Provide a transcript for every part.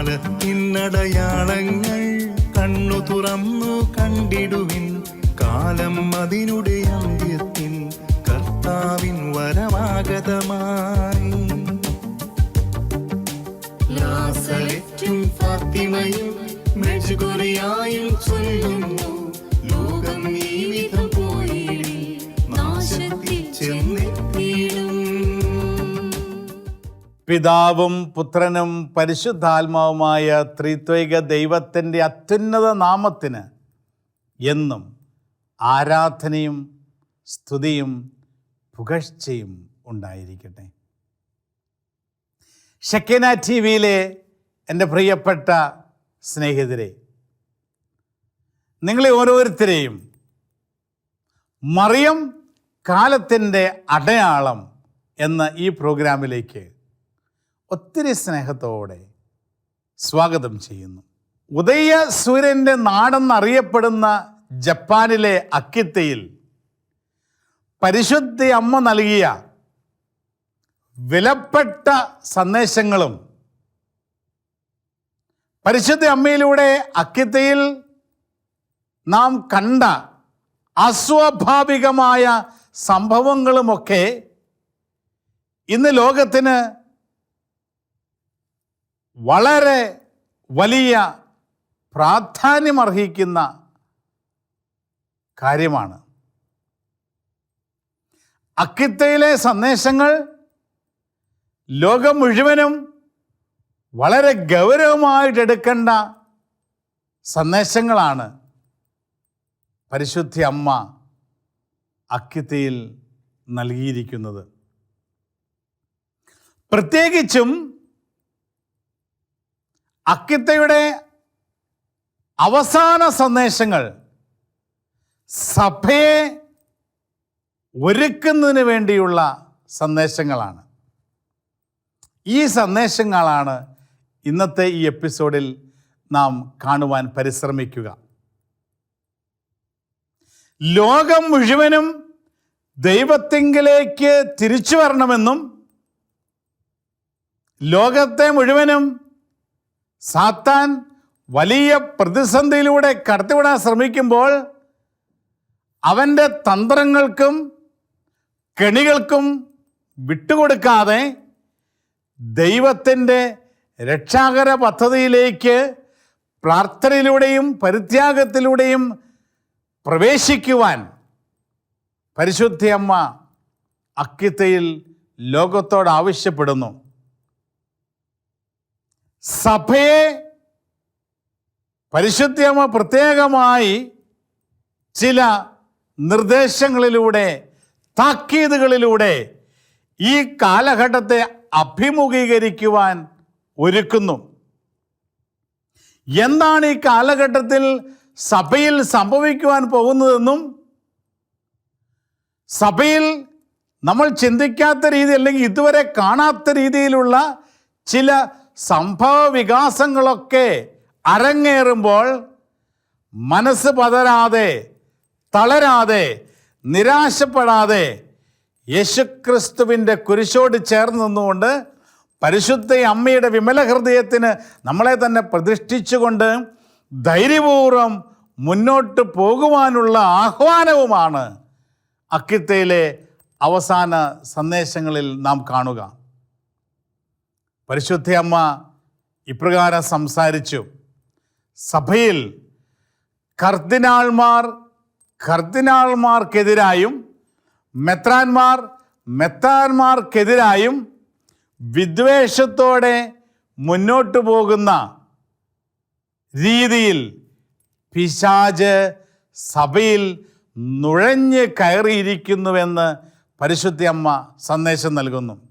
കാലത്തിനടയാളങ്ങൾ കണ്ണു തുറന്നു കണ്ടിടുവിൻ. കാലം അതിനുടെ അന്ത്യത്തിൻ കർത്താവിൻ വരമാഗതമായി നാസറെറ്റും ഫാത്തിമയും ലോകം ഈ പിതാവും പുത്രനും പരിശുദ്ധാത്മാവുമായ ത്രിത്വൈക ദൈവത്തിന്റെ അത്യുന്നത നാമത്തിന് എന്നും ആരാധനയും സ്തുതിയും പുകഴ്ചയും ഉണ്ടായിരിക്കട്ടെ. ഷെക്കേന ടി വിയിലെ എന്റെ പ്രിയപ്പെട്ട സ്നേഹിതരെ നിങ്ങളെ ഓരോരുത്തരെയും മറിയം കാലത്തിന്റെ അടയാളം എന്ന ഈ പ്രോഗ്രാമിലേക്ക് ഒത്തിരി സ്നേഹത്തോടെ സ്വാഗതം ചെയ്യുന്നു. ഉദയ സൂര്യന്റെ നാടെന്നറിയപ്പെടുന്ന ജപ്പാനിലെ അക്കിത്തയിൽ പരിശുദ്ധി അമ്മ നൽകിയ വിലപ്പെട്ട സന്ദേശങ്ങളും പരിശുദ്ധി അമ്മയിലൂടെ അക്കിത്തയിൽ നാം കണ്ട അസ്വാഭാവികമായ സംഭവങ്ങളുമൊക്കെ ഇന്ന് ലോകത്തിന് വളരെ വലിയ പ്രാധാന്യമർഹിക്കുന്ന കാര്യമാണ്. അക്കിത്തയിലെ സന്ദേശങ്ങൾ ലോകം മുഴുവനും വളരെ ഗൗരവമായിട്ടെടുക്കേണ്ട സന്ദേശങ്ങളാണ് പരിശുദ്ധി അമ്മ അക്കിത്തയിൽ നൽകിയിരിക്കുന്നത്. പ്രത്യേകിച്ചും അക്കിത്തയുടെ അവസാന സന്ദേശങ്ങൾ സഭയെ ഒരുക്കുന്നതിന് വേണ്ടിയുള്ള സന്ദേശങ്ങളാണ്. ഈ സന്ദേശങ്ങളാണ് ഇന്നത്തെ ഈ എപ്പിസോഡിൽ നാം കാണുവാൻ പരിശ്രമിക്കുക. ലോകം മുഴുവനും ദൈവത്തിങ്കിലേക്ക് തിരിച്ചു വരണമെന്നും ലോകത്തെ മുഴുവനും സാത്താൻ വലിയ പ്രതിസന്ധിയിലൂടെ കടത്തിവിടാൻ ശ്രമിക്കുമ്പോൾ അവന്റെ തന്ത്രങ്ങൾക്കും കെണികൾക്കും വിട്ടുകൊടുക്കാതെ ദൈവത്തിന്റെ രക്ഷാകര പദ്ധതിയിലേക്ക് പ്രാർത്ഥനയിലൂടെയും പരിത്യാഗത്തിലൂടെയും പ്രവേശിക്കുവാൻ പരിശുദ്ധിയമ്മ അക്കിത്തയിൽ ലോകത്തോട് ആവശ്യപ്പെടുന്നു. സഭയെ പരിശുദ്ധമ പ്രത്യേകമായി ചില നിർദ്ദേശങ്ങളിലൂടെ താക്കീതുകളിലൂടെ ഈ കാലഘട്ടത്തെ അഭിമുഖീകരിക്കുവാൻ ഒരുക്കുന്നു. എന്താണ് ഈ കാലഘട്ടത്തിൽ സഭയിൽ സംഭവിക്കുവാൻ പോകുന്നതെന്നും സഭയിൽ നമ്മൾ ചിന്തിക്കാത്ത രീതി അല്ലെങ്കിൽ ഇതുവരെ കാണാത്ത രീതിയിലുള്ള ചില സംഭവ വികാസങ്ങളൊക്കെ അരങ്ങേറുമ്പോൾ മനസ്സ് പതരാതെ തളരാതെ നിരാശപ്പെടാതെ യേശുക്രിസ്തുവിന്റെ കുരിശോട് ചേർന്ന് നിന്നുകൊണ്ട് പരിശുദ്ധ അമ്മയുടെ വിമല ഹൃദയത്തിന് നമ്മളെ തന്നെ പ്രതിഷ്ഠിച്ചുകൊണ്ട് ധൈര്യപൂർവം മുന്നോട്ട് പോകുവാനുള്ള ആഹ്വാനവുമാണ് അക്കിത്തയിലെ അവസാന സന്ദേശങ്ങളിൽ നാം കാണുക. പരിശുദ്ധ അമ്മ ഇപ്രകാരം സംസാരിച്ചു. സഭയിൽ കർദിനാൾമാർ കർദിനാൾമാർക്കെതിരായും മെത്രാന്മാർ മെത്താന്മാർക്കെതിരായും വിദ്വേഷത്തോടെ മുന്നോട്ടു പോകുന്ന രീതിയിൽ പിശാജ് സഭയിൽ നുഴഞ്ഞ് കയറിയിരിക്കുന്നുവെന്ന് പരിശുദ്ധ അമ്മ സന്ദേശം നൽകുന്നു.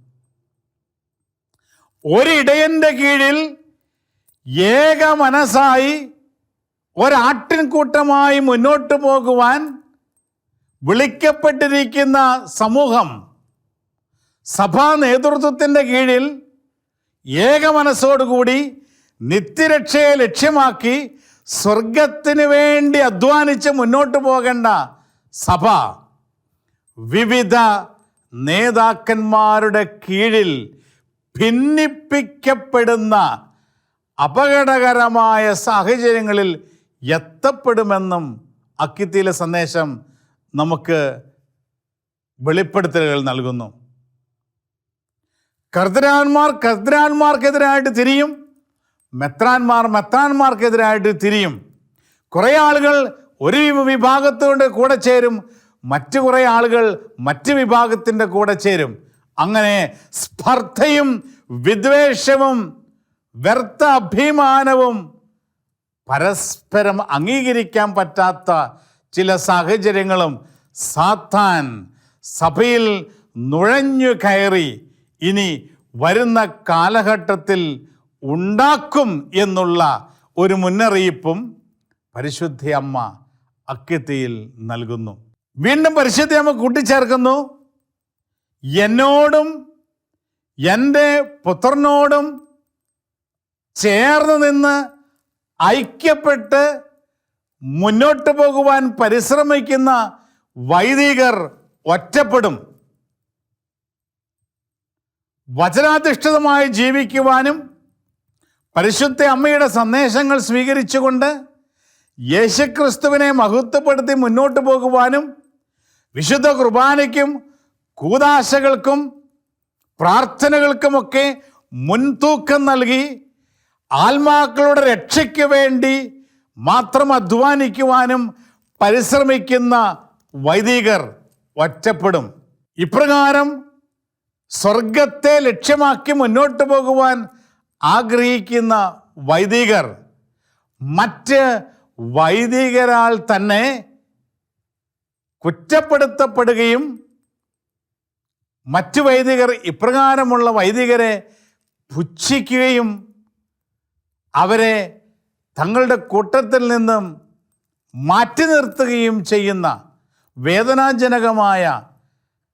ഒരിടയന്റെ കീഴിൽ ഏക മനസ്സായി ഒരാട്ടിൻകൂട്ടമായി മുന്നോട്ട് പോകുവാൻ വിളിക്കപ്പെട്ടിരിക്കുന്ന സമൂഹം സഭാ നേതൃത്വത്തിന്റെ കീഴിൽ ഏക മനസ്സോടുകൂടി നിത്യരക്ഷയെ ലക്ഷ്യമാക്കി സ്വർഗത്തിന് വേണ്ടി അധ്വാനിച്ച് മുന്നോട്ട് പോകേണ്ട സഭ വിവിധ നേതാക്കന്മാരുടെ കീഴിൽ ഭിന്നിപ്പിക്കപ്പെടുന്ന അപകടകരമായ സാഹചര്യങ്ങളിൽ എത്തപ്പെടുമെന്നും അക്കിത്തിയിലെ സന്ദേശം നമുക്ക് വെളിപ്പെടുത്തലുകൾ നൽകുന്നു. കർദ്രാന്മാർ കർദ്രാന്മാർക്കെതിരായിട്ട് തിരിയും. മെത്രാന്മാർ മെത്രാന്മാർക്കെതിരായിട്ട് തിരിയും. കുറേ ആളുകൾ ഒരു വിഭാഗത്തോട് കൂടെ ചേരും. മറ്റു കുറേ ആളുകൾ മറ്റ് വിഭാഗത്തിന്റെ കൂടെ ചേരും. അങ്ങനെ സ്പർദ്ധയും വിദ്വേഷവും വ്യർത്ഥ അഭിമാനവും പരസ്പരം അംഗീകരിക്കാൻ പറ്റാത്ത ചില സാഹചര്യങ്ങളും സാത്താൻ സഭയിൽ നുഴഞ്ഞു കയറി ഇനി വരുന്ന കാലഘട്ടത്തിൽ ഉണ്ടാക്കും എന്നുള്ള ഒരു മുന്നറിയിപ്പും പരിശുദ്ധ അമ്മ അക്യത്തിയിൽ നൽകുന്നു. വീണ്ടും പരിശുദ്ധ അമ്മ കൂട്ടിച്ചേർക്കുന്നു. എന്നോടും എന്റെ പുത്രനോടും ചേർന്ന് നിന്ന് ഐക്യപ്പെട്ട് മുന്നോട്ട് പോകുവാൻ പരിശ്രമിക്കുന്ന വൈദികർ ഒറ്റപ്പെടും. വചനാധിഷ്ഠിതമായി ജീവിക്കുവാനും പരിശുദ്ധ അമ്മയുടെ സന്ദേശങ്ങൾ സ്വീകരിച്ചുകൊണ്ട് യേശുക്രിസ്തുവിനെ മഹത്വപ്പെടുത്തി മുന്നോട്ട് പോകുവാനും വിശുദ്ധ കുർബാനയ്ക്കും കൂതാശകൾക്കും പ്രാർത്ഥനകൾക്കുമൊക്കെ മുൻതൂക്കം നൽകി ആത്മാക്കളുടെ രക്ഷയ്ക്ക് വേണ്ടി മാത്രം അധ്വാനിക്കുവാനും പരിശ്രമിക്കുന്ന വൈദികർ ഒറ്റപ്പെടും. ഇപ്രകാരം സ്വർഗത്തെ ലക്ഷ്യമാക്കി മുന്നോട്ട് പോകുവാൻ ആഗ്രഹിക്കുന്ന വൈദികർ മറ്റ് വൈദികരാൽ തന്നെ കുറ്റപ്പെടുത്തപ്പെടുകയും മറ്റു വൈദികർ ഇപ്രകാരമുള്ള വൈദികരെ പുച്ഛിക്കുകയും അവരെ തങ്ങളുടെ കൂട്ടത്തിൽ നിന്നും മാറ്റി നിർത്തുകയും ചെയ്യുന്ന വേദനാജനകമായ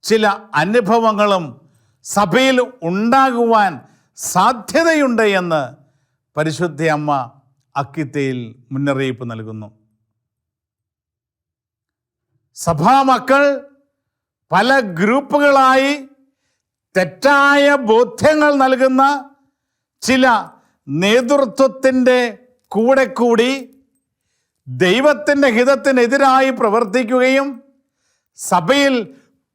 ചില അനുഭവങ്ങളും സഭയിൽ ഉണ്ടാകുവാൻ സാധ്യതയുണ്ട് എന്ന് പരിശുദ്ധ അമ്മ അക്കിത്തയിൽ മുന്നറിയിപ്പ് നൽകുന്നു. സഭാമക്കൾ പല ഗ്രൂപ്പുകളായി തെറ്റായ ബോധ്യങ്ങൾ നൽകുന്ന ചില നേതൃത്വത്തിന്റെ കൂടെ കൂടി ദൈവത്തിന്റെ ഹിതത്തിനെതിരായി പ്രവർത്തിക്കുകയും സഭയിൽ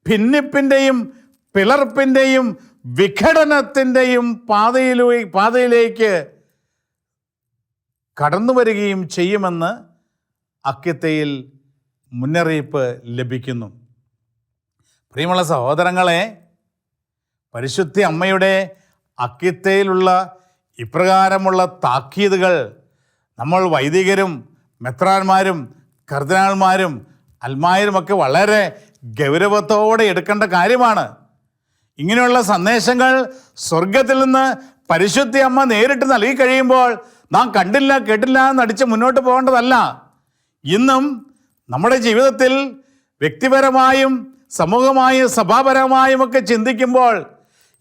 ഭിന്നിപ്പിന്റെയും പിളർപ്പിന്റെയും വിഘടനത്തിന്റെയും പാതയിലൂ പാതയിലേക്ക് കടന്നു വരികയും ചെയ്യുമെന്ന് അക്യത്തയിൽ മുന്നറിയിപ്പ് ലഭിക്കുന്നു. പ്രിയമുള്ള സഹോദരങ്ങളെ പരിശുദ്ധി അമ്മയുടെ അക്കിത്തയിലുള്ള ഇപ്രകാരമുള്ള താക്കീതുകൾ നമ്മൾ വൈദികരും മെത്രാന്മാരും കർദിനാൾമാരും അൽമായരുമൊക്കെ വളരെ ഗൗരവത്തോടെ എടുക്കേണ്ട കാര്യമാണ്. ഇങ്ങനെയുള്ള സന്ദേശങ്ങൾ സ്വർഗത്തിൽ നിന്ന് പരിശുദ്ധി അമ്മ നേരിട്ട് നൽകി കഴിയുമ്പോൾ നാം കണ്ടില്ല കേട്ടില്ല എന്നടിച്ച് മുന്നോട്ട് പോകേണ്ടതല്ല. ഇന്നും നമ്മുടെ ജീവിതത്തിൽ വ്യക്തിപരമായും സമൂഹമായും സഭാപരമായും ഒക്കെ ചിന്തിക്കുമ്പോൾ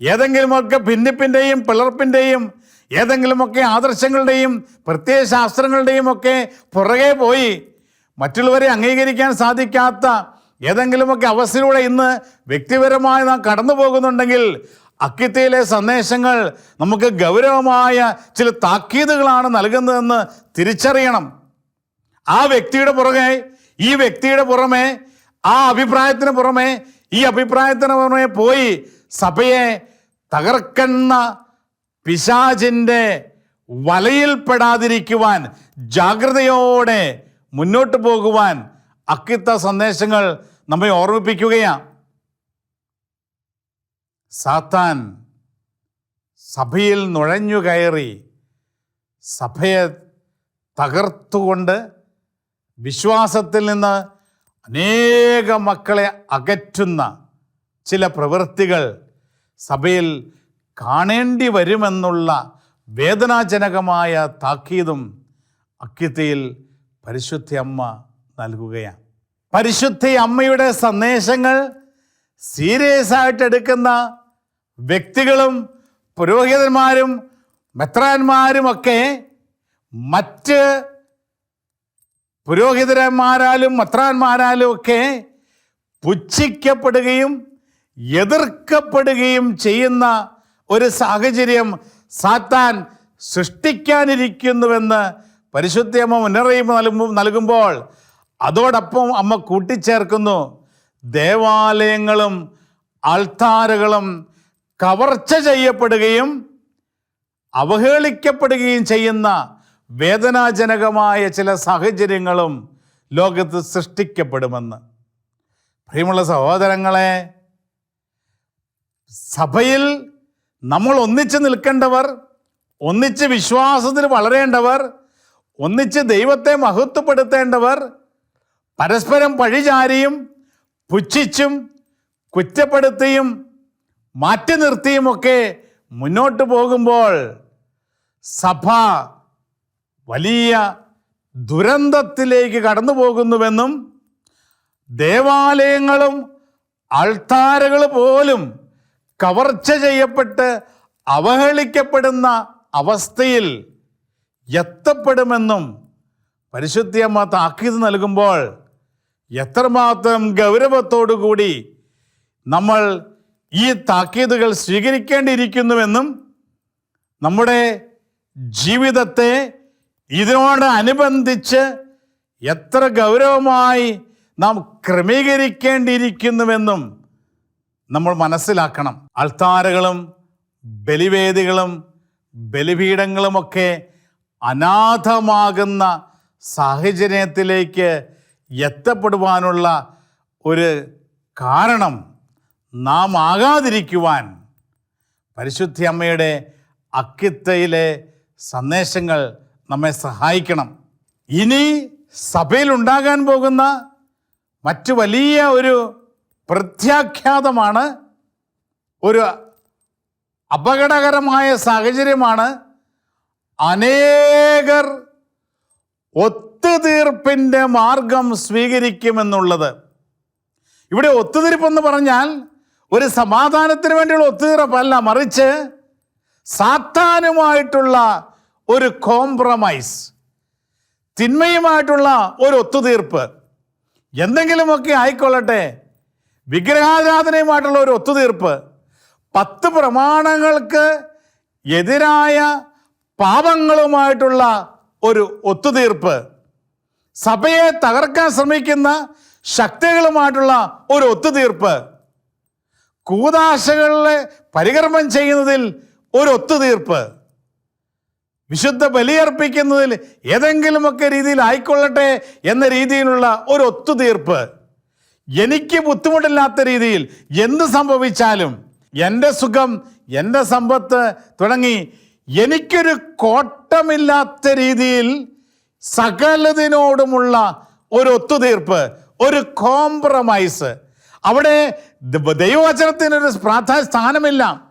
ഏതെങ്കിലുമൊക്കെ ഭിന്നിപ്പിന്റെയും പിളർപ്പിന്റെയും ഏതെങ്കിലുമൊക്കെ ആദർശങ്ങളുടെയും പ്രത്യയ ശാസ്ത്രങ്ങളുടെയും ഒക്കെ പുറകെ പോയി മറ്റുള്ളവരെ അംഗീകരിക്കാൻ സാധിക്കാത്ത ഏതെങ്കിലുമൊക്കെ അവസ്ഥയിലൂടെ ഇന്ന് വ്യക്തിപരമായി നാം കടന്നു പോകുന്നുണ്ടെങ്കിൽ അക്കിത്തയിലെ സന്ദേശങ്ങൾ നമുക്ക് ഗൗരവമായ ചില താക്കീതുകളാണ് നൽകുന്നതെന്ന് തിരിച്ചറിയണം. ആ വ്യക്തിയുടെ പുറകെ ഈ വ്യക്തിയുടെ പുറമെ ആ അഭിപ്രായത്തിന് പുറമെ ഈ അഭിപ്രായത്തിന് പുറമെ പോയി സഭയെ തകർക്കുന്ന പിശാചിന്റെ വലയിൽപ്പെടാതിരിക്കുവാൻ ജാഗ്രതയോടെ മുന്നോട്ട് പോകുവാൻ അക്കിത്ത സന്ദേശങ്ങൾ നമ്മെ ഓർമ്മിപ്പിക്കുകയാണ് സാത്താൻ സഭയിൽ നുഴഞ്ഞു കയറി സഭയെ തകർത്തുകൊണ്ട് വിശ്വാസത്തിൽ നിന്ന് അനേക മക്കളെ അകറ്റുന്ന ചില പ്രവൃത്തികൾ സഭയിൽ കാണേണ്ടി വരുമെന്നുള്ള വേദനാജനകമായ താക്കീതും അക്യതയിൽ പരിശുദ്ധ അമ്മ നൽകുകയാണ്. പരിശുദ്ധ അമ്മയുടെ സന്ദേശങ്ങൾ സീരിയസ് ആയിട്ട് എടുക്കുന്ന വ്യക്തികളും പുരോഹിതന്മാരും മെത്രാന്മാരുമൊക്കെ മറ്റ് പുരോഹിതന്മാരാലും മത്രാന്മാരാലും ഒക്കെ പുച്ഛിക്കപ്പെടുകയും എതിർക്കപ്പെടുകയും ചെയ്യുന്ന ഒരു സാഹചര്യം സാത്താൻ സൃഷ്ടിക്കാനിരിക്കുന്നുവെന്ന് പരിശുദ്ധയമ്മ മുന്നറിയിപ്പ് നൽകുമ്പോൾ നൽകുമ്പോൾ അതോടൊപ്പം അമ്മ കൂട്ടിച്ചേർക്കുന്നു. ദേവാലയങ്ങളും അൾത്താരകളും കവർച്ച ചെയ്യപ്പെടുകയും അവഹേളിക്കപ്പെടുകയും ചെയ്യുന്ന വേദനാജനകമായ ചില സാഹചര്യങ്ങളും ലോകത്ത് സൃഷ്ടിക്കപ്പെടുമെന്ന്. പ്രിയമുള്ള സഹോദരങ്ങളെ സഭയിൽ നമ്മൾ ഒന്നിച്ച് നിൽക്കേണ്ടവർ ഒന്നിച്ച് വിശ്വാസത്തിൽ വളരേണ്ടവർ ഒന്നിച്ച് ദൈവത്തെ മഹത്വപ്പെടുത്തേണ്ടവർ പരസ്പരം പഴിചാരിയും പുച്ഛിച്ചും കുറ്റപ്പെടുത്തിയും മാറ്റി നിർത്തിയുമൊക്കെ മുന്നോട്ട് പോകുമ്പോൾ സഭ വലിയ ദുരന്തത്തിലേക്ക് കടന്നു പോകുന്നുവെന്നും ദേവാലയങ്ങളും അൾത്താരകൾ പോലും കവർച്ച ചെയ്യപ്പെട്ട് അവഹേളിക്കപ്പെടുന്ന അവസ്ഥയിൽ എത്തപ്പെടുമെന്നും പരിശുദ്ധിയമ്മ താക്കീത് നൽകുമ്പോൾ എത്രമാത്രം ഗൗരവത്തോടു കൂടി നമ്മൾ ഈ താക്കീതുകൾ സ്വീകരിക്കേണ്ടിയിരിക്കുന്നുവെന്നും നമ്മുടെ ജീവിതത്തെ ഇതിനോട് അനുബന്ധിച്ച് എത്ര ഗൗരവമായി നാം ക്രമീകരിക്കേണ്ടിയിരിക്കുന്നുവെന്നും നമ്മൾ മനസ്സിലാക്കണം. അൾത്താരകളും ബലിവേദികളും ബലിപീഠങ്ങളുമൊക്കെ അനാഥമാകുന്ന സാഹചര്യത്തിലേക്ക് എത്തപ്പെടുവാനുള്ള ഒരു കാരണം നാം ആകാതിരിക്കുവാൻ പരിശുദ്ധി അമ്മയുടെ അക്കിത്തയിലെ സന്ദേശങ്ങൾ നമ്മെ സഹായിക്കണം. ഇനി സഭയിൽ ഉണ്ടാകാൻ പോകുന്ന മറ്റു വലിയ ഒരു പ്രത്യാഖ്യാതമാണ് ഒരു അപകടകരമായ സാഹചര്യമാണ് അനേകർ ഒത്തുതീർപ്പിന്റെ മാർഗം സ്വീകരിക്കുമെന്നുള്ളത്. ഇവിടെ ഒത്തുതീർപ്പെന്ന് പറഞ്ഞാൽ ഒരു സമാധാനത്തിന് വേണ്ടിയുള്ള ഒത്തുതീർപ്പല്ല മറിച്ച് സാത്താനുമായിട്ടുള്ള ഒരു കോംപ്രമൈസ് തിന്മയുമായിട്ടുള്ള ഒരു ഒത്തുതീർപ്പ്. എന്തെങ്കിലുമൊക്കെ ആയിക്കൊള്ളട്ടെ. വിഗ്രഹാരാധനയുമായിട്ടുള്ള ഒരു ഒത്തുതീർപ്പ്. പത്ത് പ്രമാണങ്ങൾക്ക് എതിരായ പാപങ്ങളുമായിട്ടുള്ള ഒരു ഒത്തുതീർപ്പ്. സഭയെ തകർക്കാൻ ശ്രമിക്കുന്ന ശക്തികളുമായിട്ടുള്ള ഒരു ഒത്തുതീർപ്പ്. കൂതാശകളിലെ പരികർമ്മം ചെയ്യുന്നതിൽ ഒരു ഒത്തുതീർപ്പ്. വിശുദ്ധ ബലിയർപ്പിക്കുന്നതിൽ ഏതെങ്കിലുമൊക്കെ രീതിയിൽ ആയിക്കൊള്ളട്ടെ എന്ന രീതിയിലുള്ള ഒരു ഒത്തുതീർപ്പ് എനിക്ക് ബുദ്ധിമുട്ടില്ലാത്ത രീതിയിൽ എന്ത് സംഭവിച്ചാലും എന്റെ സുഖം എന്റെ സമ്പത്ത് തുടങ്ങി എനിക്കൊരു കോട്ടമില്ലാത്ത രീതിയിൽ സകലതിനോടുമുള്ള ഒരു ഒത്തുതീർപ്പ് ഒരു കോംപ്രമൈസ് അവിടെ ദൈവവചനത്തിനൊരു പ്രാധാന്യ സ്ഥാനമില്ല.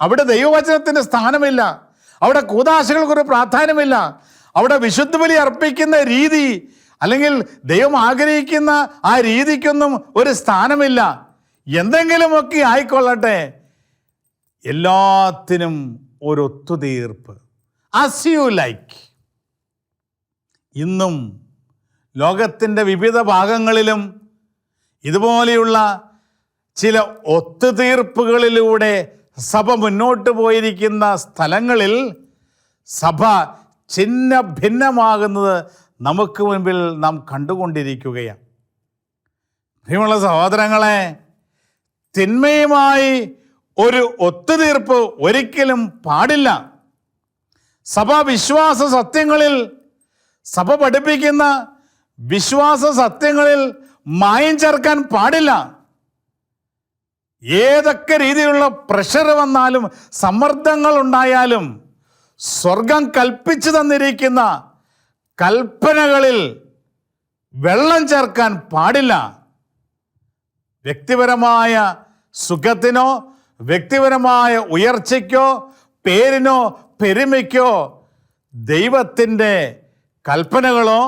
അവിടെ ദൈവവചനത്തിന്റെ സ്ഥാനമില്ല. അവിടെ കൂതാശകൾക്കൊരു പ്രാധാന്യമില്ല. അവിടെ വിശുദ്ധ ബലി അർപ്പിക്കുന്ന രീതി അല്ലെങ്കിൽ ദൈവം ആഗ്രഹിക്കുന്ന ആ രീതിക്കൊന്നും ഒരു സ്ഥാനമില്ല. എന്തെങ്കിലുമൊക്കെ ആയിക്കൊള്ളട്ടെ. എല്ലാത്തിനും ഒരു ഒത്തുതീർപ്പ്. അസ് യു ലൈക്ക് ഇന്നും ലോകത്തിന്റെ വിവിധ ഭാഗങ്ങളിലും ഇതുപോലെയുള്ള ചില ഒത്തുതീർപ്പുകളിലൂടെ സഭ മുന്നോട്ട് പോയിരിക്കുന്ന സ്ഥലങ്ങളിൽ സഭ ചിഹ്ന ഭിന്നമാകുന്നത് നമുക്ക് മുൻപിൽ നാം കണ്ടുകൊണ്ടിരിക്കുകയാണ്. പ്രിയമുള്ള സഹോദരങ്ങളെ തിന്മയുമായി ഒരു ഒത്തുതീർപ്പ് ഒരിക്കലും പാടില്ല. സഭ വിശ്വാസ സത്യങ്ങളിൽ സഭ പഠിപ്പിക്കുന്ന വിശ്വാസ സത്യങ്ങളിൽ മായം ചേർക്കാൻ പാടില്ല. ഏതൊക്കെ രീതിയിലുള്ള പ്രഷർ വന്നാലും സമ്മർദ്ദങ്ങൾ ഉണ്ടായാലും സ്വർഗം കൽപ്പിച്ചു തന്നിരിക്കുന്ന കൽപ്പനകളിൽ വെള്ളം ചേർക്കാൻ പാടില്ല. വ്യക്തിപരമായ സുഖത്തിനോ വ്യക്തിപരമായ ഉയർച്ചയ്ക്കോ പേരിനോ പെരുമയ്ക്കോ ദൈവത്തിന്റെ കൽപ്പനകളോ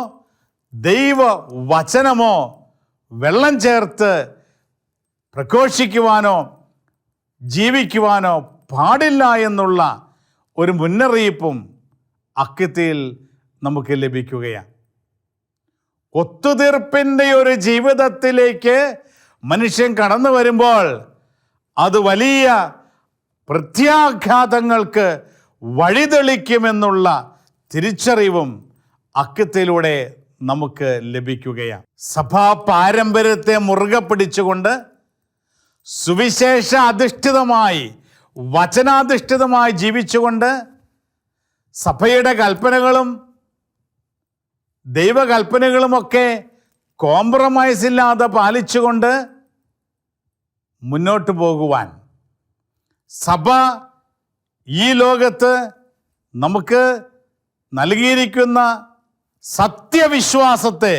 ദൈവ വചനമോ വെള്ളം ചേർത്ത് പ്രഘോഷിക്കുവാനോ ജീവിക്കുവാനോ പാടില്ല എന്നുള്ള ഒരു മുന്നറിയിപ്പും അക്കിത്തിയിൽ നമുക്ക് ലഭിക്കുകയാണ്. ഒത്തുതീർപ്പിന്റെ ഒരു ജീവിതത്തിലേക്ക് മനുഷ്യൻ കടന്നു വരുമ്പോൾ അത് വലിയ പ്രത്യാഘാതങ്ങൾക്ക് വഴിതെളിക്കുമെന്നുള്ള തിരിച്ചറിവും അക്കത്തിലൂടെ നമുക്ക് ലഭിക്കുകയാണ്. സഭാ പാരമ്പര്യത്തെ മുറുകെ പിടിച്ചുകൊണ്ട് സുവിശേഷ അധിഷ്ഠിതമായി വചനാധിഷ്ഠിതമായി ജീവിച്ചുകൊണ്ട് സഭയുടെ കൽപ്പനകളും ദൈവകൽപ്പനകളുമൊക്കെ കോംപ്രമൈസ് ഇല്ലാതെ പാലിച്ചുകൊണ്ട് മുന്നോട്ട് പോകുവാൻ. സഭ ഈ ലോകത്ത് നമുക്ക് നൽകിയിരിക്കുന്ന സത്യവിശ്വാസത്തെ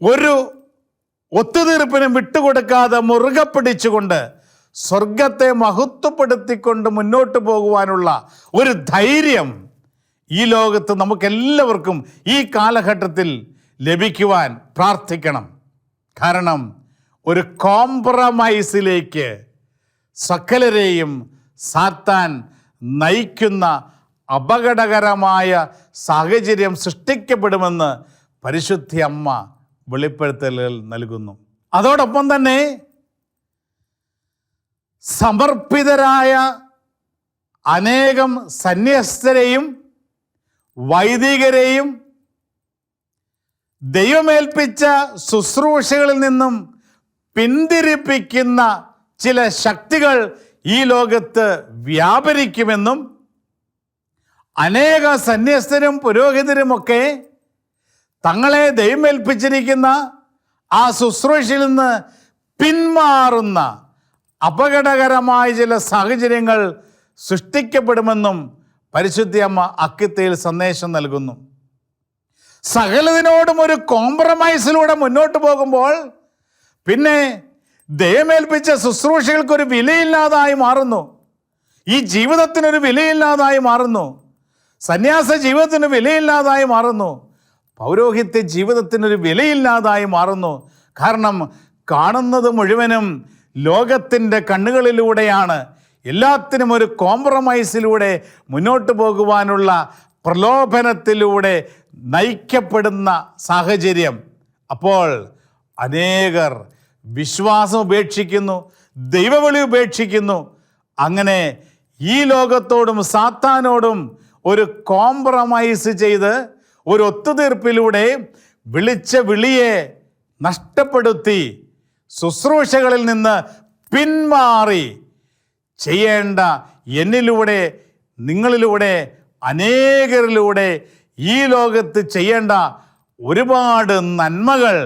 ഒരു ഒത്തുതീർപ്പിനും വിട്ടുകൊടുക്കാതെ മുറുകെ പിടിച്ചുകൊണ്ട് സ്വർഗത്തെ മഹത്വപ്പെടുത്തിക്കൊണ്ട് മുന്നോട്ട് പോകുവാനുള്ള ഒരു ധൈര്യം ഈ ലോകത്ത് നമുക്കെല്ലാവർക്കും ഈ കാലഘട്ടത്തിൽ ലഭിക്കുവാൻ പ്രാർത്ഥിക്കണം. കാരണം ഒരു കോംപ്രമൈസിലേക്ക് സകലരെയും സാത്താൻ നയിക്കുന്ന അപകടകരമായ സാഹചര്യം സൃഷ്ടിക്കപ്പെടുമെന്ന് പരിശുദ്ധി അമ്മ വെളിപ്പെടുത്തലുകൾ നൽകുന്നു. അതോടൊപ്പം തന്നെ സമർപ്പിതരായ അനേകം സന്യസ്തരെയും വൈദികരെയും ദൈവമേൽപ്പിച്ച ശുശ്രൂഷകളിൽ നിന്നും പിന്തിരിപ്പിക്കുന്ന ചില ശക്തികൾ ഈ ലോകത്ത് വ്യാപരിക്കുമെന്നും അനേക സന്യസ്തരും പുരോഹിതരുമൊക്കെ തങ്ങളെ ദൈവമേൽപ്പിച്ചിരിക്കുന്ന ആ ശുശ്രൂഷയിൽ നിന്ന് പിന്മാറുന്ന അപകടകരമായ ചില സാഹചര്യങ്ങൾ സൃഷ്ടിക്കപ്പെടുമെന്നും പരിശുദ്ധിയമ്മ അക്കിത്തയിൽ സന്ദേശം നൽകുന്നു. സകലതിനോടും ഒരു കോംപ്രമൈസിലൂടെ മുന്നോട്ട് പോകുമ്പോൾ പിന്നെ ദയമേൽപ്പിച്ച ശുശ്രൂഷകൾക്കൊരു വിലയില്ലാതായി മാറുന്നു. ഈ ജീവിതത്തിനൊരു വിലയില്ലാതായി മാറുന്നു. സന്യാസ ജീവിതത്തിന് വിലയില്ലാതായി മാറുന്നു. പൗരോഹിത്യ ജീവിതത്തിനൊരു വിലയില്ലാതായി മാറുന്നു. കാരണം കാണുന്നത് മുഴുവനും ലോകത്തിന്റെ കണ്ണുകളിലൂടെയാണ്. എല്ലാത്തിനും ഒരു കോംപ്രമൈസിലൂടെ മുന്നോട്ട് പോകുവാനുള്ള പ്രലോഭനത്തിലൂടെ നയിക്കപ്പെടുന്ന സാഹചര്യം. അപ്പോൾ അനേകർ വിശ്വാസം ഉപേക്ഷിക്കുന്നു ദൈവവിളി ഉപേക്ഷിക്കുന്നു. അങ്ങനെ ഈ ലോകത്തോടും സാത്താനോടും ഒരു കോംപ്രമൈസ് ചെയ്ത് ഒരു ഒത്തുതീർപ്പിലൂടെ വിളിച്ച വിളിയെ നഷ്ടപ്പെടുത്തി ശുശ്രൂഷകളിൽ നിന്ന് പിന്മാറി ചെയ്യേണ്ട എന്നിലൂടെ നിങ്ങളിലൂടെ അനേകരിലൂടെ ഈ ലോകത്ത് ചെയ്യേണ്ട ഒരുപാട് നന്മകൾ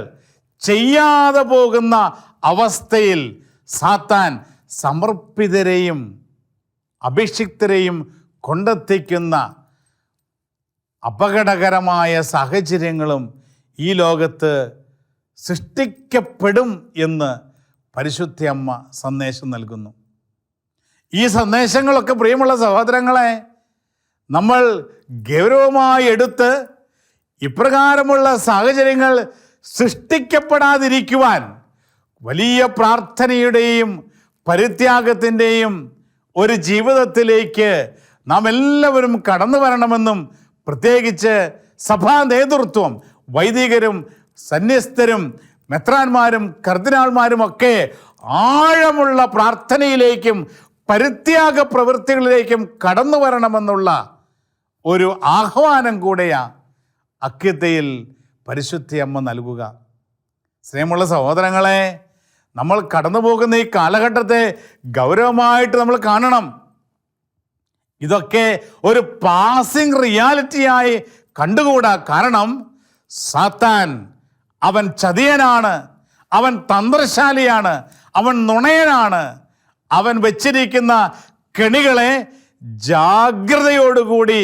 ചെയ്യാതെ പോകുന്ന അവസ്ഥയിൽ സാത്താൻ സമർപ്പിതരെയും അഭിഷിക്തരെയും കൊണ്ടെത്തിക്കുന്ന അപകടകരമായ സാഹചര്യങ്ങളും ഈ ലോകത്ത് സൃഷ്ടിക്കപ്പെടും എന്ന് പരിശുദ്ധ അമ്മ സന്ദേശം നൽകുന്നു. ഈ സന്ദേശങ്ങളൊക്കെ പ്രിയമുള്ള സഹോദരങ്ങളെ നമ്മൾ ഗൗരവമായി എടുത്ത് ഇപ്രകാരമുള്ള സാഹചര്യങ്ങൾ സൃഷ്ടിക്കപ്പെടാതിരിക്കുവാൻ വലിയ പ്രാർത്ഥനയുടെയും പരിത്യാഗത്തിന്റെയും ഒരു ജീവിതത്തിലേക്ക് നാം എല്ലാവരും കടന്നു വരണമെന്നും പ്രത്യേകിച്ച് സഭാ നേതൃത്വം വൈദികരും സന്യസ്തരും മെത്രാന്മാരും കർദിനാൾമാരും ഒക്കെ ആഴമുള്ള പ്രാർത്ഥനയിലേക്കും പരിത്യാഗ പ്രവൃത്തികളിലേക്കും കടന്നു വരണമെന്നുള്ള ഒരു ആഹ്വാനം കൂടെയാണ് അക്യതയിൽ പരിശുദ്ധി അമ്മ നൽകുക. സ്നേഹമുള്ള സഹോദരങ്ങളെ നമ്മൾ കടന്നു പോകുന്ന ഈ കാലഘട്ടത്തെ ഗൗരവമായിട്ട് നമ്മൾ കാണണം. ഇതൊക്കെ ഒരു പാസിംഗ് റിയാലിറ്റിയായി കണ്ടുകൂടാ കാരണം സാത്താൻ അവൻ ചതിയനാണ് അവൻ തന്ത്രശാലിയാണ് അവൻ നുണയനാണ്. അവൻ വെച്ചിരിക്കുന്ന കെണികളെ ജാഗ്രതയോടുകൂടി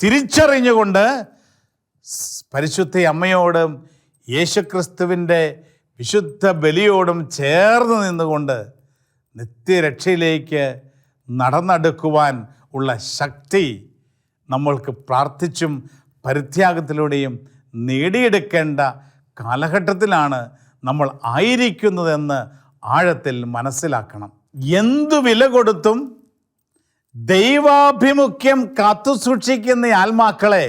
തിരിച്ചറിഞ്ഞുകൊണ്ട് പരിശുദ്ധ അമ്മയോടും യേശുക്രിസ്തുവിന്റെ വിശുദ്ധ ബലിയോടും ചേർന്ന് നിന്നുകൊണ്ട് നിത്യരക്ഷയിലേക്ക് നടന്നെടുക്കുവാൻ ഉള്ള ശക്തി നമ്മൾക്ക് പ്രാർത്ഥിച്ചും പരിത്യാഗത്തിലൂടെയും നേടിയെടുക്കേണ്ട കാലഘട്ടത്തിലാണ് നമ്മൾ ആയിരിക്കുന്നതെന്ന് ആഴത്തിൽ മനസ്സിലാക്കണം. എന്തു വില കൊടുത്തും ദൈവാഭിമുഖ്യം കാത്തുസൂക്ഷിക്കുന്ന ആത്മാക്കളെ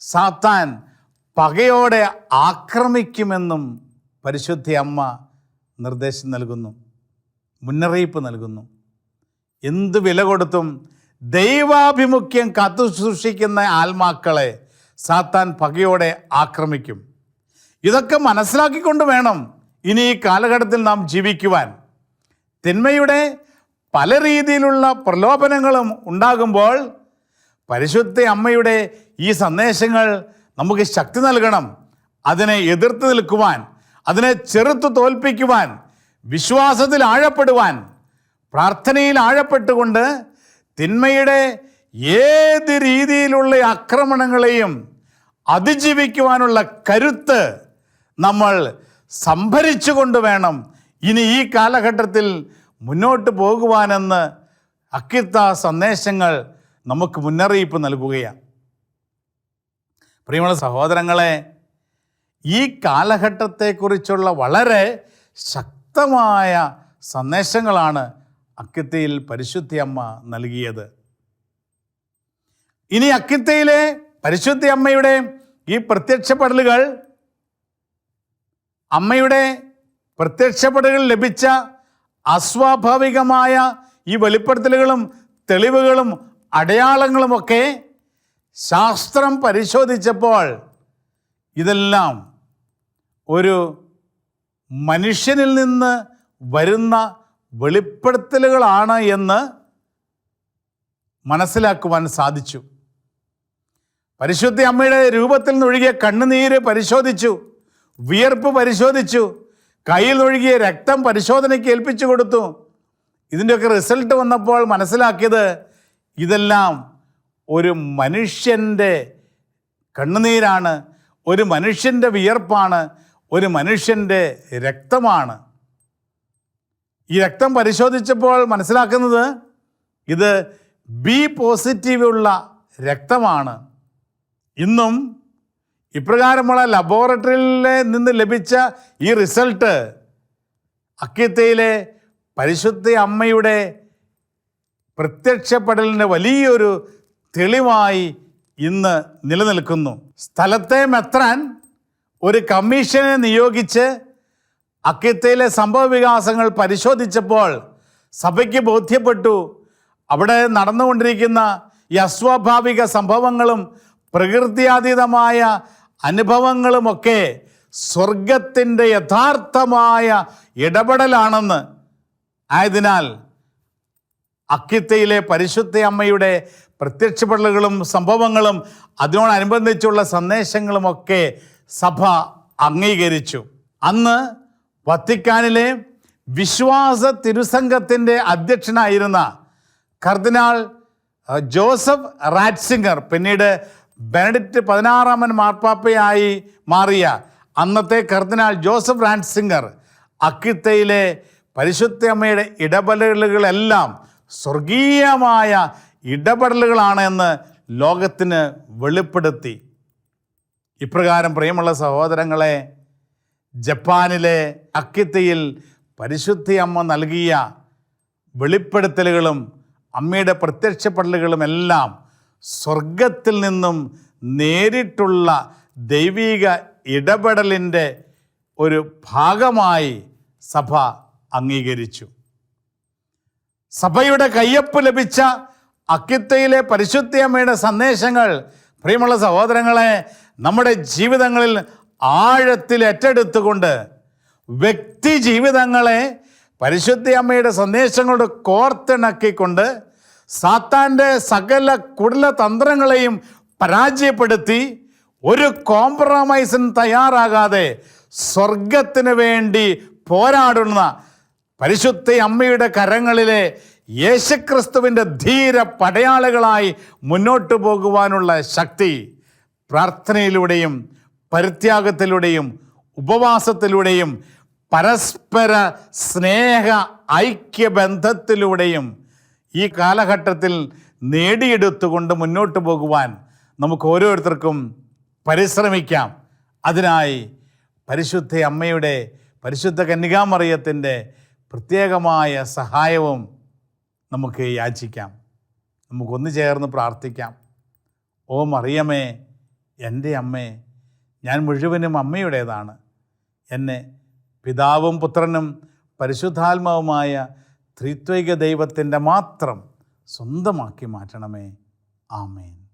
സാത്താൻ പകയോടെ ആക്രമിക്കുമെന്നും പരിശുദ്ധി അമ്മ നിർദ്ദേശം നൽകുന്നു മുന്നറിയിപ്പ് നൽകുന്നു. എന്ത് വില കൊടുത്തും ദൈവാഭിമുഖ്യം കാത്തു സൂക്ഷിക്കുന്ന ആത്മാക്കളെ സാത്താൻ പകയോടെ ആക്രമിക്കും. ഇതൊക്കെ മനസ്സിലാക്കിക്കൊണ്ട് വേണം ഇനി ഈ കാലഘട്ടത്തിൽ നാം ജീവിക്കുവാൻ. തിന്മയുടെ പല രീതിയിലുള്ള പ്രലോഭനങ്ങളും ഉണ്ടാകുമ്പോൾ പരിശുദ്ധ അമ്മയുടെ ഈ സന്ദേശങ്ങൾ നമുക്ക് ശക്തി നൽകണം. അതിനെ എതിർത്ത് നിൽക്കുവാൻ അതിനെ ചെറുത്ത് തോൽപ്പിക്കുവാൻ വിശ്വാസത്തിൽ ആഴപ്പെടുവാൻ പ്രാർത്ഥനയിൽ ആഴപ്പെട്ടുകൊണ്ട് തിന്മയുടെ ഏത് രീതിയിലുള്ള ആക്രമണങ്ങളെയും അതിജീവിക്കുവാനുള്ള കരുത്ത് നമ്മൾ സംഭരിച്ചുകൊണ്ട് വേണം ഇനി ഈ കാലഘട്ടത്തിൽ മുന്നോട്ട് പോകുവാനെന്ന് അക്കിത്ത സന്ദേശങ്ങൾ നമുക്ക് മുന്നറിയിപ്പ് നൽകുകയാണ്. പ്രിയമുള്ള സഹോദരങ്ങളെ ഈ കാലഘട്ടത്തെക്കുറിച്ചുള്ള വളരെ ശക്തമായ സന്ദേശങ്ങളാണ് അക്കിത്തയിൽ പരിശുദ്ധി അമ്മ നൽകിയത്. ഇനി അക്കിത്തയിലെ പരിശുദ്ധി അമ്മയുടെ ഈ പ്രത്യക്ഷപ്പെടലുകൾ അമ്മയുടെ പ്രത്യക്ഷപ്പെടലുകൾ ലഭിച്ച അസ്വാഭാവികമായ ഈ വെളിപ്പെടുത്തലുകളും തെളിവുകളും അടയാളങ്ങളുമൊക്കെ ശാസ്ത്രം പരിശോധിച്ചപ്പോൾ ഇതെല്ലാം ഒരു മനുഷ്യനിൽ നിന്ന് വരുന്ന വെളിപ്പെടുത്തലുകളാണ് എന്ന് മനസ്സിലാക്കുവാൻ സാധിച്ചു. പരിശുദ്ധ അമ്മയുടെ രൂപത്തിൽ നിന്നൊഴുകിയ കണ്ണുനീര് പരിശോധിച്ചു. വിയർപ്പ് പരിശോധിച്ചു. കയ്യിൽ ഒഴുകിയ രക്തം പരിശോധനയ്ക്ക് ഏൽപ്പിച്ചു കൊടുത്തു. ഇതിന്റെയൊക്കെ റിസൾട്ട് വന്നപ്പോൾ മനസ്സിലാക്കിയത് ഇതെല്ലാം ഒരു മനുഷ്യന്റെ കണ്ണുനീരാണ് ഒരു മനുഷ്യന്റെ വിയർപ്പാണ് ഒരു മനുഷ്യന്റെ രക്തമാണ്. ഈ രക്തം പരിശോധിച്ചപ്പോൾ മനസ്സിലാക്കുന്നത് ഇത് ബി പോസിറ്റീവുള്ള രക്തമാണ്. ഇന്നും ഇപ്രകാരമുള്ള ലബോറട്ടറിയിൽ നിന്ന് ലഭിച്ച ഈ റിസൾട്ട് അക്കിത്തയിലെ പരിശുദ്ധ അമ്മയുടെ പ്രത്യക്ഷപ്പെടലിന്റെ വലിയൊരു തെളിവായി ഇന്ന് നിലനിൽക്കുന്നു. സ്ഥലത്തെ മെത്രാൻ ഒരു കമ്മീഷനെ നിയോഗിച്ച് അക്കിത്തയിലെ സംഭവ വികാസങ്ങൾ പരിശോധിച്ചപ്പോൾ സഭയ്ക്ക് ബോധ്യപ്പെട്ടു. അവിടെ നടന്നുകൊണ്ടിരിക്കുന്ന ഈ അസ്വാഭാവിക സംഭവങ്ങളും പ്രകൃത്യാതീതമായ അനുഭവങ്ങളുമൊക്കെ സ്വർഗത്തിന്റെ യഥാർത്ഥമായ ഇടപെടലാണെന്ന്. ആയതിനാൽ അക്കിത്തയിലെ പരിശുദ്ധ അമ്മയുടെ പ്രത്യക്ഷപ്പെടലുകളും സംഭവങ്ങളും അതിനോടനുബന്ധിച്ചുള്ള സന്ദേശങ്ങളുമൊക്കെ സഭ അംഗീകരിച്ചു. അന്ന് വത്തിക്കാനിലെ വിശ്വാസ തിരുസംഘത്തിന്റെ അധ്യക്ഷനായിരുന്ന കർദിനാൾ ജോസഫ് റാറ്റ്സിംഗർ പിന്നീട് ബെനഡിക്റ്റ് പതിനാറാമൻ മാർപ്പാപ്പയായി മാറിയ അന്നത്തെ കർദിനാൾ ജോസഫ് റാറ്റ്സിംഗർ അക്കിത്തയിലെ പരിശുദ്ധ അമ്മയുടെ ഇടപെടലുകളെല്ലാം സ്വർഗീയമായ ഇടപെടലുകളാണ് എന്ന് ലോകത്തിന് വെളിപ്പെടുത്തി. ഇപ്രകാരം പ്രിയമുള്ള സഹോദരങ്ങളെ ജപ്പാനിലെ അക്കിത്തയിൽ പരിശുദ്ധി അമ്മ നൽകിയ വെളിപ്പെടുത്തലുകളും അമ്മയുടെ പ്രത്യക്ഷപ്പെടലുകളും എല്ലാം സ്വർഗത്തിൽ നിന്നും നേരിട്ടുള്ള ദൈവിക ഇടപെടലിന്റെ ഒരു ഭാഗമായി സഭ അംഗീകരിച്ചു. സഭയുടെ കയ്യൊപ്പ് ലഭിച്ച അക്കിത്തയിലെ പരിശുദ്ധയമ്മയുടെ സന്ദേശങ്ങൾ പ്രിയമുള്ള സഹോദരങ്ങളെ നമ്മുടെ ജീവിതങ്ങളിൽ ആഴത്തിൽ ഏറ്റെടുത്തുകൊണ്ട് വ്യക്തി ജീവിതങ്ങളെ പരിശുദ്ധി അമ്മയുടെ സന്ദേശങ്ങളോട് കോർത്തിണക്കിക്കൊണ്ട് സാത്താന്റെ സകല കുടല തന്ത്രങ്ങളെയും പരാജയപ്പെടുത്തി ഒരു കോംപ്രമൈസിന് തയ്യാറാകാതെ സ്വർഗത്തിന് വേണ്ടി പോരാടുന്ന പരിശുദ്ധ അമ്മയുടെ കരങ്ങളിലെ യേശുക്രിസ്തുവിന്റെ ധീര പടയാളികളായി മുന്നോട്ടു പോകുവാനുള്ള ശക്തി പ്രാർത്ഥനയിലൂടെയും പരിത്യാഗത്തിലൂടെയും ഉപവാസത്തിലൂടെയും പരസ്പര സ്നേഹ ഐക്യബന്ധത്തിലൂടെയും ഈ കാലഘട്ടത്തിൽ നേടിയെടുത്തുകൊണ്ട് മുന്നോട്ട് പോകുവാൻ നമുക്ക് ഓരോരുത്തർക്കും പരിശ്രമിക്കാം. അതിനായി പരിശുദ്ധ അമ്മയുടെ പരിശുദ്ധ കന്യകാമറിയത്തിന്റെ പ്രത്യേകമായ സഹായവും നമുക്ക് യാചിക്കാം. നമുക്കൊന്നു ചേർന്ന് പ്രാർത്ഥിക്കാം. ഓ മറിയമേ എന്റെ അമ്മേ ഞാൻ മുഴുവനും അമ്മയുടേതാണ്. എന്നെ പിതാവും പുത്രനും പരിശുദ്ധാത്മാവുമായ ത്രിത്വൈക ദൈവത്തിന്റെ മാത്രം സ്വന്തമാക്കി മാറ്റണമേ. ആമേൻ.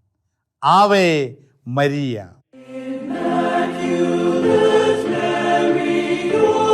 ആവേ മരിയ. you.